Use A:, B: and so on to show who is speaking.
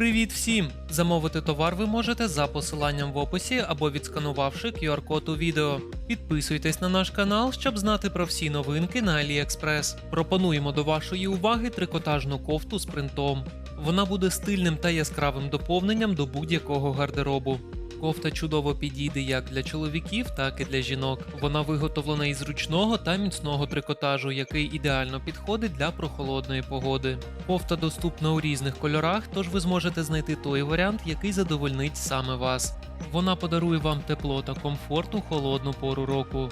A: Привіт всім! Замовити товар ви можете за посиланням в описі або відсканувавши QR-код у відео. Підписуйтесь на наш канал, щоб знати про всі новинки на AliExpress. Пропонуємо до вашої уваги трикотажну кофту з принтом. Вона буде стильним та яскравим доповненням до будь-якого гардеробу. Кофта чудово підійде як для чоловіків, так і для жінок. Вона виготовлена із ручного та міцного трикотажу, який ідеально підходить для прохолодної погоди. Кофта доступна у різних кольорах, тож ви зможете знайти той варіант, який задовольнить саме вас. Вона подарує вам тепло та комфорт у холодну пору року.